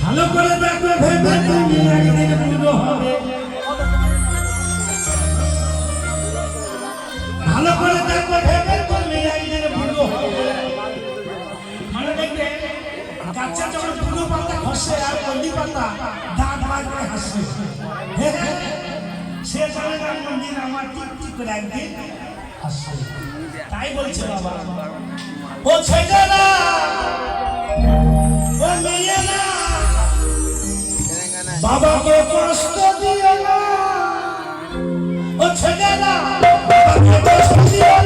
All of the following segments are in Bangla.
ভালো করে দেখো ভেবে ভালো করে দেখবে বাচ্চা আর কলি পাতা দাঁত করে হাসে সে জানে মন্দির আমার টিক টিক করে একদিন তাই বলছে বাবা। ও ছেলেরা বাবাকে কষ্ট দিও না। ও ছেলেরা বাবাকে কষ্ট দিও না।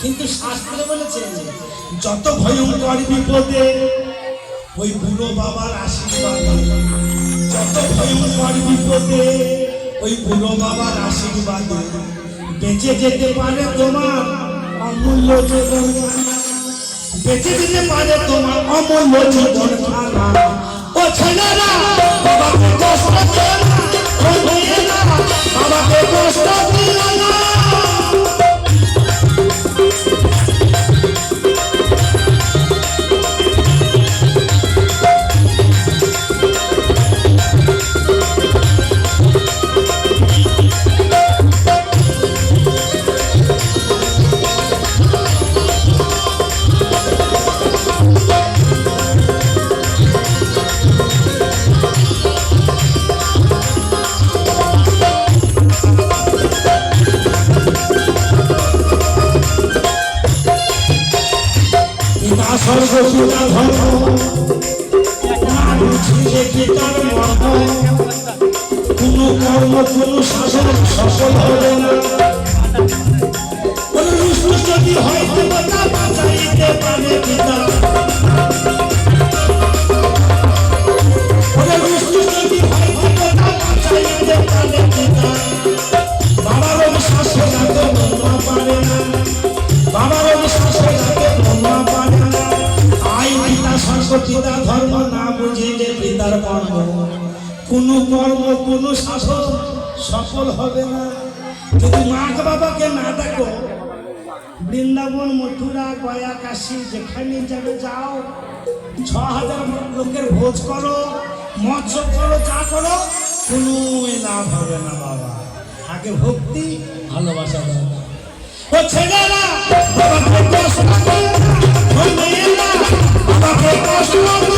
কিন্তু শাস্ত্রে বলেছেন যত ভয়ঙ্কর বিপদে ওই বুড়ো বাবার আশীর্বাদ যত ভয়ঙ্কর বিপদে ওই বুড়ো বাবার আশীর্বাদ বেঁচে যেতে পারে তোমার অমূল্য জীবন বেঁচে যেতে পারে তোমার অমূল্য জীবন ও ছেলেরা, বাবাকে কষ্ট দিও বাবাকে কষ্ট দিও পিতা ধর্ম মানুষ ছিলে পিতার মর্ম কোন কর্ম কোন শাসন সফল হবে না কোন রুষ্ট যদি হয় দেবতা বাঁচাইতে পারে পিতা কোন শাসন সফল হবে না। যদি মা বাবাকে না দেখো বৃন্দাবন, মথুরা, গয়া, কাশী, যেখানে যাবে যাও ছ হাজার লোকের ভোজ করো, মৎস্য করো যা করো, কোনো লাভ হবে না বাবা। আগে ভক্তি, ভালোবাসা দরকার। ও ছেলেরা মেয়েরা বাবাকে কষ্ট দিও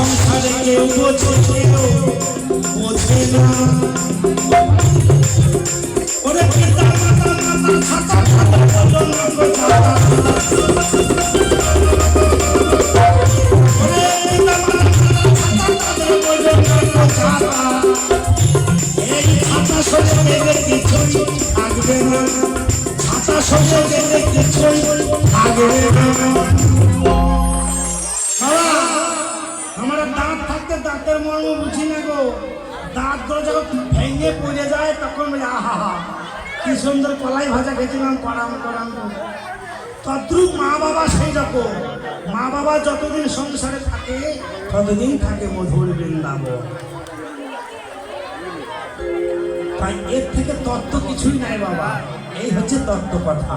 সংসারে কেউ বোঝে কেউ বোঝে না। ওরে পিতা না ছাতা। ওরে পিতা মাতা মাতা বুঝি না গো। দাঁত যখন ভেঙে পড়ে যায়, তখন বলে, আহা হা কি সুন্দর কলাই ভাজা খেয়েছিলাম করাম করাম তদ্রুপ মা বাবা সেই রকম। মা বাবা যতদিন সংসারে থাকে, ততদিন থাকে মধুর বৃন্দাবন। তাই এর থেকে তত্ত্ব কিছুই নাই বাবা। এই হচ্ছে তত্ত্ব কথা।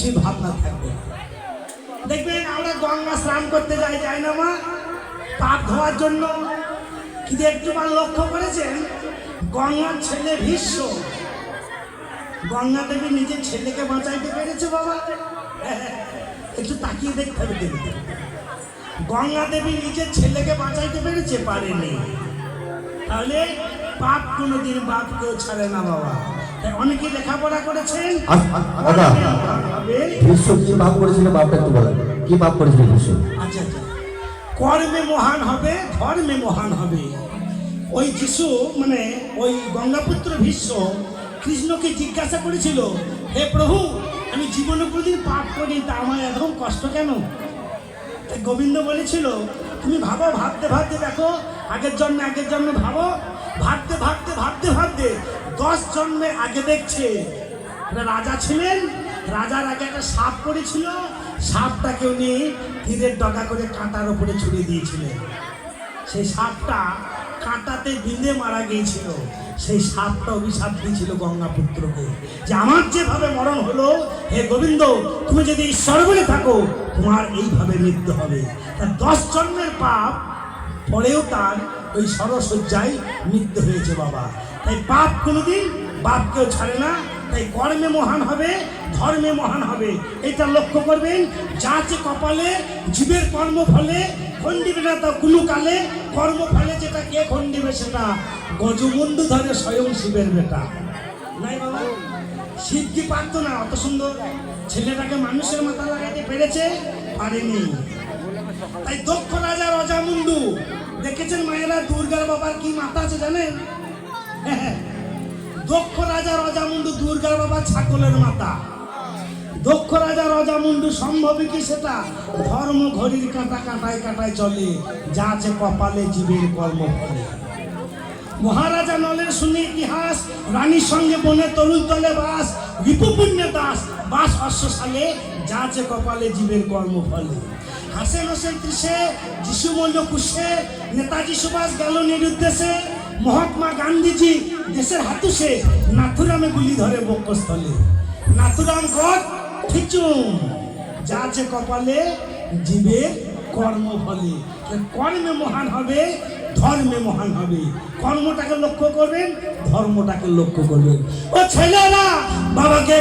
কিছুই ভাবনা থাকবে। দেখবেন আমরা গঙ্গা স্নান করতে যাই যাই না মা? পাপ ধোয়ার জন্য। কিন্তু একটু বার লক্ষ্য করেছেন? গঙ্গার ছেলে ভীষ্ম। গঙ্গা দেবী নিজের ছেলেকে বাঁচাইতে পেরেছে বাবা। একটু তাকিয়ে দেখতে হবে দেখতে গঙ্গা দেবী নিজের ছেলেকে বাঁচাইতে পেরেছে? পারেনি। তাহলে পাপ কোনোদিন বাপ কেউ ছাড়ে না বাবা। অনেকে লেখাপড়া করেছেন। আস- আস- দাদা ভাবে, কি পাপ করেছিল বাপটা একটু বলেন। কি পাপ করেছিল বিশ্ব আচ্ছা আচ্ছা। কর্মে মহান হবে ধর্মে মহান হবে। ওই যিশু মানে ওই গঙ্গাপুত্র ভীষ্ম কৃষ্ণকে জিজ্ঞাসা করেছিল হে প্রভু আমি জীবনে কোনোদিন পাপ করি তা আমার এরকম কষ্ট কেন? গোবিন্দ বলেছিল তুমি ভাবো ভাবতে ভাবতে দেখো আগের জন্মে আগের জন্মে ভাবো ভাবতে ভাবতে ভাবতে ভাবতে দশ জন্মে আগে দেখছে। রাজা ছিলেন, রাজার আগে একটা সাপ পড়েছিল সাপটাকে উনি তীরের ডগা করে কাঁটার ওপরে ছুড়ে দিয়েছিলেন। সেই সাপটা কাঁটাতে বিঁধে মারা গিয়েছিল। সেই সাপটা অভিশাপ দিয়েছিল গঙ্গাপুত্রকে যে আমার যেভাবে মরণ হলো, হে গোবিন্দ, তুমি যদি ঈশ্বর বলে থাকো, তোমার এইভাবে মৃত্যু হবে। তার দশ জন্মের পাপ, পরেও তার ওই সরসজ্জায় মৃত্যু হয়েছে বাবা। তাই পাপ কোনোদিন বাপকেও ছাড়ে না। তাই কর্মে মহান হবে, ধর্মে মহান হবে। এটা লক্ষ্য করবেন যাচ্ছে কপালে, জীবের কর্ম ফলে খণ্ডিবে না তা কুলু কালে কর্ম ফলে যেটা কে খণ্ডিবে সেটা। গজবন্ধু ধরে স্বয়ং শিবের বেটা। নাই বাবা, শিব কি পারতো না? অত সুন্দর। ছেলেটাকে মানুষের মাথা লাগাইতে পেরেছে, পারেনি। তাই দক্ষ রাজা রজামুন্ডু দেখেছেন মায়েরা দুর্গার বাবার কি মাথা আছে জানেন? দক্ষ রাজা রজামুন্ডু দুর্গার বাবা ছাগলের মাতা। দক্ষ রাজা রজামুন্ডু সম্ভবই কি সেটা? ধর্ম ঘড়ির কাটা কাঁটায় কাঁটায় চলে, যা আছে কপালে জীবের কর্ম ফলে মহারাজা নলের শুনে ইতিহাস, রানীর সঙ্গে বনে তরুণ তলে বাস, রিপুপুণ্যে দাস, বাস অশ্ব সালে যা আছে কপালে জীবের কর্ম ফলে হাসেন হোসেন ত্রিশে যিশু মল্ল কুশে নেতাজি সুভাষ গেল নিরুদ্দেশে। মহাত্মা গান্ধীজি দেশের হাতুসে নাথুরামে গুলি ধরে বক্ষস্থলে। নাথুরাম কর খিচুম যা আছে কপালে জীবের কর্ম ফলে। কর্মে মহান হবে, ধর্মে মহান হবে। কর্মটাকে লক্ষ্য করবেন, ধর্মটাকে লক্ষ্য করবেন। ও ছেলেরা, বাবাকে